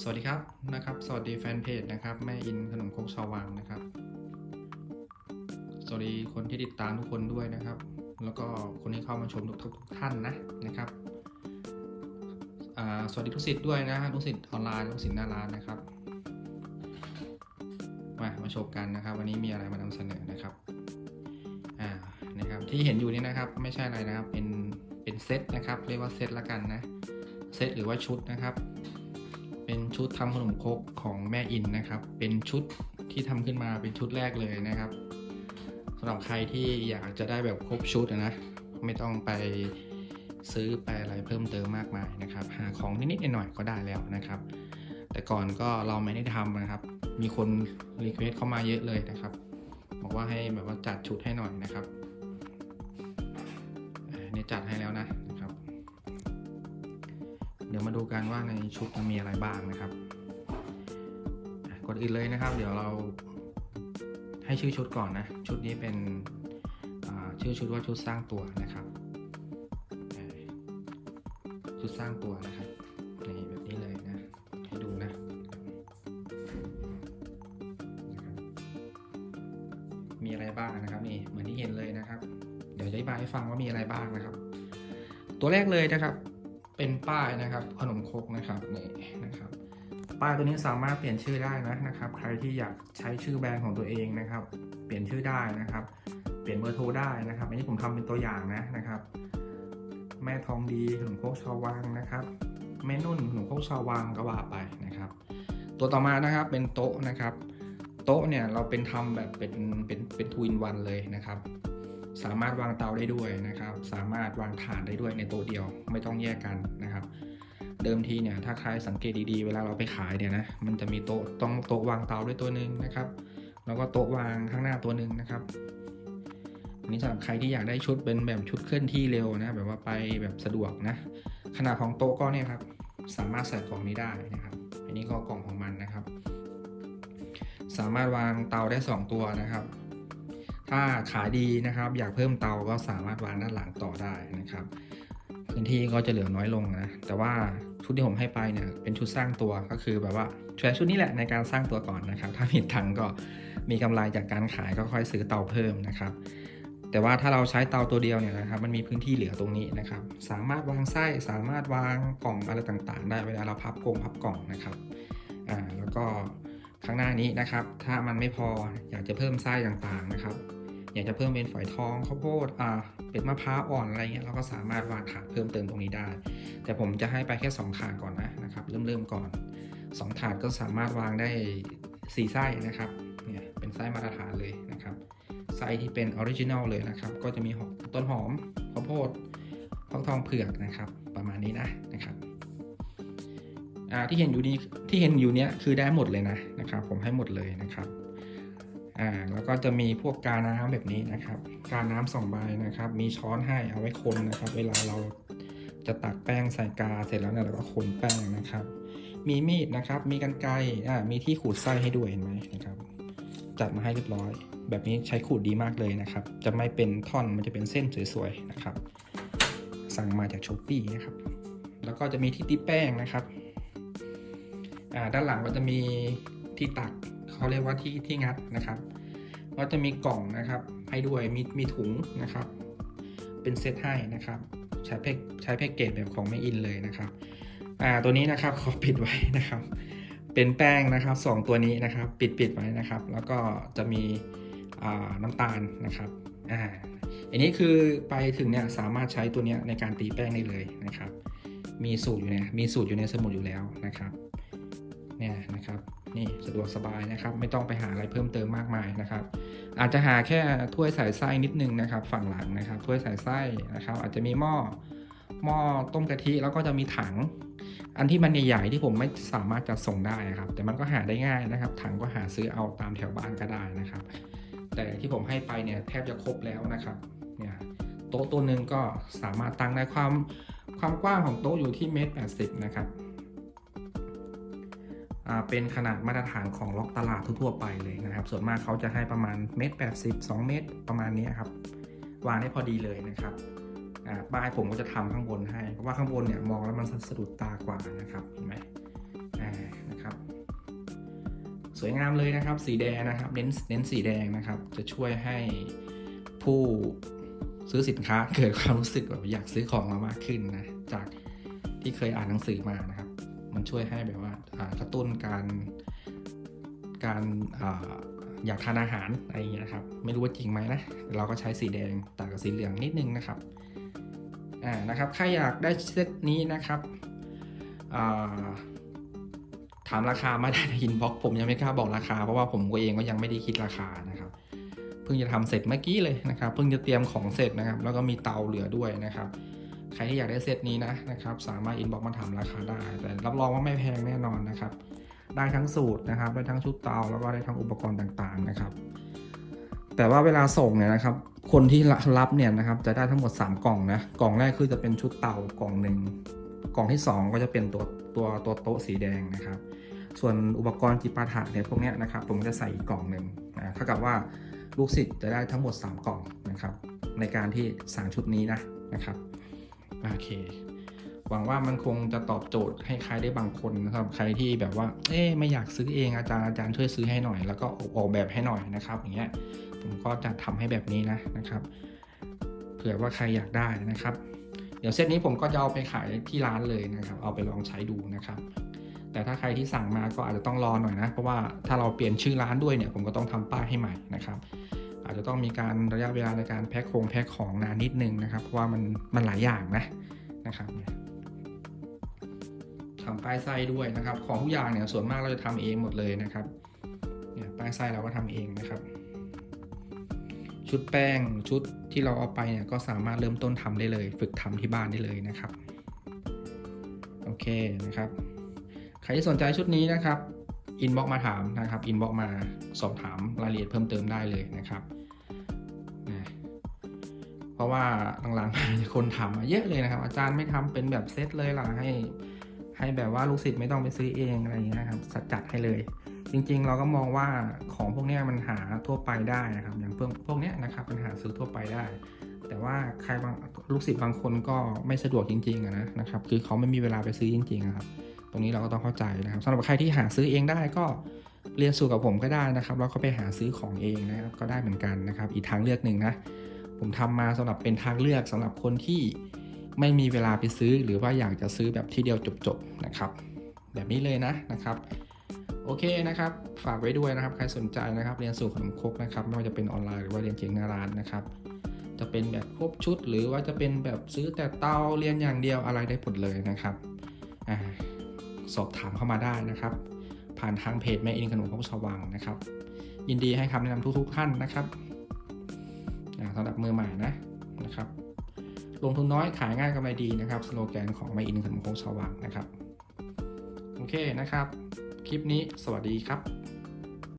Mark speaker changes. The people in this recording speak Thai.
Speaker 1: สวัสดีครับนะครับสวัสดีแฟนเพจนะครับแม่อินขนมครกชาววังนะครับ สวัสดีคนที่ติดตามทุกคนด้วยนะครับ แล้วก็คนที่เข้ามาชมทุกทุกท่านนะนะครับสวัสดีทุกสิทธิ์ด้วยนะทุกสิทธิ์ออนไลน์ทุกสิทธิ์หน้าร้านนะครับมามาชมกันนะครับ วันนี้มีอะไรมานำเสนอนะครับอ่านะครับ ที่เห็นอยู่นี่นะครับ ไม่ใช่อะไรนะครับเป็นเป็นเซตนะครับ เรียกว่าเซตละกันนะเซตหรือว่าชุดนะครับ เป็นชุดทำขนมครกของแม่อินนะครับ เป็นชุดที่ทำขึ้นมาเป็นชุดแรกเลยนะครับสำหรับใครที่อยากจะได้แบบครบชุดนะไม่ต้องไปซื้อไปอะไรเพิ่มเติมมากมายนะครับ หาของนิดๆหน่อยๆก็ได้แล้วนะครับ แต่ก่อนก็เราไม่ได้ทำนะครับ มีคนรีเควสเข้ามาเยอะเลยนะครับ บอกว่าให้แบบว่าจัดชุดให้หน่อยนะครับเนี่ยจัดให้แล้วนะ ดี๋ยวมาดูกันว่าในชุดมันมีอะไรบ้างนะครับก่อนอื่นเลยนะครับ เดี๋ยวเราให้ชื่อชุดก่อนนะ ชุดนี้เป็นชื่อชุดว่าชุดสร้างตัวนะครับ ชุดสร้างตัวนะครับนี่แบบนี้เลยนะให้ดูนะ มีอะไรบ้างนะครับนี่เหมือนที่เห็นเลยนะครับ เดี๋ยวจะอธิบายให้ฟังว่ามีอะไรบ้างนะครับ ตัวแรกเลยนะครับ เป็นป้ายนะครับขนมครกนะครับนี่นะครับ ป้ายตัวนี้สามารถเปลี่ยนชื่อได้นะนะครับ ใครที่อยากใช้ชื่อแบรนด์ของตัวเองนะครับ เปลี่ยนชื่อได้นะครับ เปลี่ยนเบอร์โทรได้นะครับ อันนี้ผมทำเป็นตัวอย่างนะนะครับ แม่ทองดีขนมครกชาววังนะครับแม่นุ่นขนมครกชาววังก็ว่าไปนะครับ ตัวต่อมานะครับเป็นโต๊ะนะครับ โต๊ะเนี่ยเราเป็นทำแบบเป็นเป็นเป็นทวินวันเลยนะครับ สามารถวางเตาได้ด้วยนะครับ สามารถวางถ่านได้ด้วยในโต๊ะเดียวไม่ต้องแยกกันนะครับ เดิมทีเนี่ยถ้าใครสังเกตดีๆ เวลาเราไปขายเนี่ยนะมันจะมีโต๊ะต้องโต๊ะวางเตาด้วยตัวหนึ่งนะครับ แล้วก็โต๊ะวางข้างหน้าตัวหนึ่งนะครับอันนี้สำหรับใครที่อยากได้ชุดเป็นแบบชุดเคลื่อนที่เร็วนะแบบว่าไปแบบสะดวกนะขนาดของโต๊ะก็เนี่ยครับสามารถใส่กล่องนี้ได้นะครับ อันนี้ก็กล่องของมันนะครับ สามารถวางเตาได้ 2 ตัวนะครับ ถ้าขายดีนะครับ อยากเพิ่มเตาก็สามารถวางด้านหลังต่อได้นะครับ พื้นที่ก็จะเหลือน้อยลงนะ แต่ว่าชุดที่ผมให้ไปเนี่ยเป็นชุดสร้างตัวก็คือแบบว่าใช้ชุดนี้แหละในการสร้างตัวก่อนนะครับ ถ้ามีตังก็มีกำไรจากการขายก็ค่อยซื้อเตาเพิ่มนะครับ แต่ว่าถ้าเราใช้เตาตัวเดียวเนี่ยนะครับ มันมีพื้นที่เหลือตรงนี้นะครับ สามารถวางไส้สามารถวางกล่องอะไรต่างๆ ได้เวลาเราพับกลงพับกล่องนะครับอ่าแล้วก็ข้างหน้านี้นะครับ ถ้ามันไม่พออยากจะเพิ่มไส้ต่างๆนะครับ อยากจะเพิ่มเป็นฝอยทองข้าวโพดอ่าเป็นมะพร้าวอ่อนอะไรเงี้ยเราก็สามารถวางถาดเพิ่มเติมตรงนี้ได้ แต่ผมจะให้ไปแค่ 2 ถาดก่อนนะนะครับเริ่มเริ่มก่อน 2 ถาดก็สามารถวางได้ 4 ไส้นะครับเนี่ยเป็นไส้มาตรฐานเลยนะครับไส้ที่เป็นออริจินัลเลยนะครับ ก็จะมีหอมต้นหอมข้าวโพดฟักทองเผือกนะครับ ประมาณนี้นะนะครับที่เห็นอยู่นี้ที่เห็นอยู่เนี้ยคือได้หมดเลยนะนะครับ ผมให้หมดเลยนะครับ อ่าแล้วก็จะมีพวกกาน้ำแบบนี้นะครับ กาน้ำสองใบนะครับ มีช้อนให้เอาไว้คนนะครับ เวลาเราจะตักแป้งใส่กาเสร็จแล้วเนี่ยเราก็คนแป้งนะครับ มีมีดนะครับ มีกันไกรอ่ามีที่ขูดไส้ให้ด้วยเห็นไหมนะครับ จัดมาให้เรียบร้อย แบบนี้ใช้ขูดดีมากเลยนะครับ จะไม่เป็นท่อนมันจะเป็นเส้นสวยๆนะครับ สั่งมาจากช้อปปี้นะครับ แล้วก็จะมีที่ตีแป้งนะครับอ่าด้านหลังก็จะมีที่ตัก เขาเรียกว่าที่ที่งัดนะครับ ก็จะมีกล่องนะครับ ให้ด้วยมีมีถุงนะครับ เป็นเซตให้นะครับ ใช้แพ็กใช้แพ็กเกจแบบของไม่อินเลยนะครับอ่าตัวนี้นะครับขอปิดไว้นะครับ เป็นแป้งนะครับสองตัวนี้นะครับ ปิดปิดไว้นะครับ แล้วก็จะมีอ่าน้ำตาลนะครับอ่าอันนี้คือไปถึงเนี่ยสามารถใช้ตัวนี้ในการตีแป้งได้เลยนะครับ มีสูตรอยู่เนี่ยมีสูตรอยู่ในสมุดอยู่แล้วนะครับ เนี่ยนะครับนี่สะดวกสบายนะครับ ไม่ต้องไปหาอะไรเพิ่มเติมมากมายนะครับ อาจจะหาแค่ถ้วยใส่ไส้นิดนึงนะครับ ฝั่งหลังนะครับถ้วยใส่ไส้นะครับ อาจจะมีหม้อหม้อต้มกะทิแล้วก็จะมีถัง อันที่มันใหญ่ๆที่ผมไม่สามารถจะส่งได้ครับ แต่มันก็หาได้ง่ายนะครับ ถังก็หาซื้อเอาตามแถวบ้านก็ได้นะครับ แต่ที่ผมให้ไปเนี่ยแทบจะครบแล้วนะครับเนี่ยโต๊ะตัวหนึ่งก็สามารถตั้งได้ความความกว้างของโต๊ะอยู่ที่เมตรแปดสิบนะครับ เป็นขนาดมาตรฐานของล็อกตลาดทั่วๆไปเลยนะครับ ส่วนมากเขาจะให้ประมาณเมตรแปดสิบสองเมตรประมาณนี้ครับ วางได้พอดีเลยนะครับอ่าป้ายผมก็จะทำข้างบนให้ เพราะว่าข้างบนเนี่ยมองแล้วมันสะดุดตากว่านะครับเห็นไหมนะครับ สวยงามเลยนะครับ สีแดงนะครับ เน้นเน้นสีแดงนะครับ จะช่วยให้ผู้ซื้อสินค้าเกิดความรู้สึกแบบอยากซื้อของมามากขึ้นนะ จากที่เคยอ่านหนังสือมานะครับ มันช่วยให้แบบว่ากระตุ้นการการออยากทานอาหารอะไรอย่างเงี้ยครับไม่รู้ว่าจริงไหมนะเราก็ใช้สีแดงต่างกับสีเหลืองนิดนึงนะครับอ่านะครับใครอยากได้เซตนี้นะครับถามราคามาได้ในอินบ็อกผมยังไม่กล้าบอกราคาเพราะว่าผมเองก็ยังไม่ได้คิดราคานะครับเพิ่งจะทำเสร็จเมื่อกี้เลยนะครับ เพิ่งจะเตรียมของเสร็จนะครับ แล้วก็มีเตาเหลือด้วยนะครับ ใครที่อยากได้เซตนี้นะนะครับสามารถอินบ็อกมาถามราคาได้ แต่รับรองว่าไม่แพงแน่นอนนะครับ ได้ทั้งสูตรนะครับ ได้ทั้งชุดเตาแล้วก็ได้ทั้งอุปกรณ์ต่างๆนะครับ แต่ว่าเวลาส่งเนี่ยนะครับ คนที่รับเนี่ยนะครับจะได้ทั้งหมด 3 กล่องนะ กล่องแรกคือจะเป็นชุดเตากล่องหนึ่ง กล่องที่ 2 ก็จะเป็นตัวตัวตัวโต๊ะสีแดงนะครับ ส่วนอุปกรณ์จิปาถะเนี่ยพวกนี้นะครับ ผมจะใส่อีกกล่องหนึ่งนะเท่ากับว่าลูกศิษย์จะได้ทั้งหมด 3 กล่องนะครับ ในการที่สั่งชุดนี้นะนะครับ โอเค หวังว่ามันคงจะตอบโจทย์ให้ใครได้บางคนนะครับ ใครที่แบบว่า เอ๊ไม่อยากซื้อเองอาจารย์อาจารย์ช่วยซื้อให้หน่อย แล้วก็ออกแบบให้หน่อยนะครับ อย่างเงี้ย ผมก็จะทำให้แบบนี้นะนะครับ เผื่อว่าใครอยากได้นะครับ เดี๋ยวเซตนี้ผมก็จะเอาไปขายที่ร้านเลยนะครับ เอาไปลองใช้ดูนะครับแต่ถ้าใครที่สั่งมาก็อาจจะต้องรอหน่อยนะ เพราะว่าถ้าเราเปลี่ยนชื่อร้านด้วยเนี่ย ผมก็ต้องทำป้ายให้ใหม่นะครับ อาจจะต้องมีการระยะเวลาในการแพ็คโครงแพ็คของนานนิดนึงนะครับ เพราะว่ามันมันหลายอย่างนะนะครับทำป้ายไส้ด้วยนะครับ ของทุกอย่างเนี่ยส่วนมากเราจะทำเองหมดเลยนะครับเนี่ยป้ายไส้เราก็ทำเองนะครับ ชุดแป้งชุดที่เราเอาไปเนี่ยก็สามารถเริ่มต้นทำได้เลย ฝึกทำที่บ้านได้เลยนะครับ โอเคนะครับ ใครที่สนใจชุดนี้นะครับ อินบ็อกมาถามนะครับอินบ็อกมาสอบถามรายละเอียดเพิ่มเติมได้เลยนะครับนะเพราะว่าหลังๆมีคนถามมาเยอะเลยนะครับ อาจารย์ไม่ทำเป็นแบบเซตเลยล่ะให้ ให้แบบว่าลูกศิษย์ไม่ต้องไปซื้อเองอะไรอย่างเงี้ยครับสัดจัดให้เลย จริงๆ เราก็มองว่าของพวกนี้มันหาทั่วไปได้นะครับ อย่างพวกพวกนี้นะครับมันหาซื้อทั่วไปได้ แต่ว่าใครบางลูกศิษย์บางคนก็ไม่สะดวกจริงๆนะนะครับ คือเขาไม่มีเวลาไปซื้อจริงๆอะครับ ตรงนี้เราก็ต้องเข้าใจนะครับสำหรับใครที่หาซื้อเองได้ก็เรียนสูตรกับผมก็ได้นะครับแล้วก็ไปหาซื้อของเองนะครับก็ได้เหมือนกันนะครับ อีกทางเลือกหนึ่งนะผมทำมาสำหรับเป็นทางเลือกสำหรับคนที่ไม่มีเวลาไปซื้อ หรือว่าอยากจะซื้อแบบที่เดียวจบๆนะครับ แบบนี้เลยนะนะครับโอเคนะครับ ฝากไว้ด้วยนะครับ ใครสนใจนะครับ เรียนสูตรขนมครกนะครับ ไม่ว่าจะเป็นออนไลน์หรือว่าเรียนจริงหน้าร้านนะครับ จะเป็นแบบครบชุด หรือว่าจะเป็นแบบซื้อแต่เตาเรียนอย่างเดียวอะไรได้หมดเลยนะครับ อ่า สอบถามเข้ามาได้นะครับ ผ่านทางเพจแม่อินขนมครกสว่างนะครับ ยินดีให้คำแนะนำทุกๆท่านนะครับอ่าสำหรับมือใหม่นะนะครับ ลงทุนน้อยขายง่ายกำไรดีนะครับสโลแกนของแม่อินขนมครกสว่างนะครับ โอเคนะครับ คลิปนี้สวัสดีครับ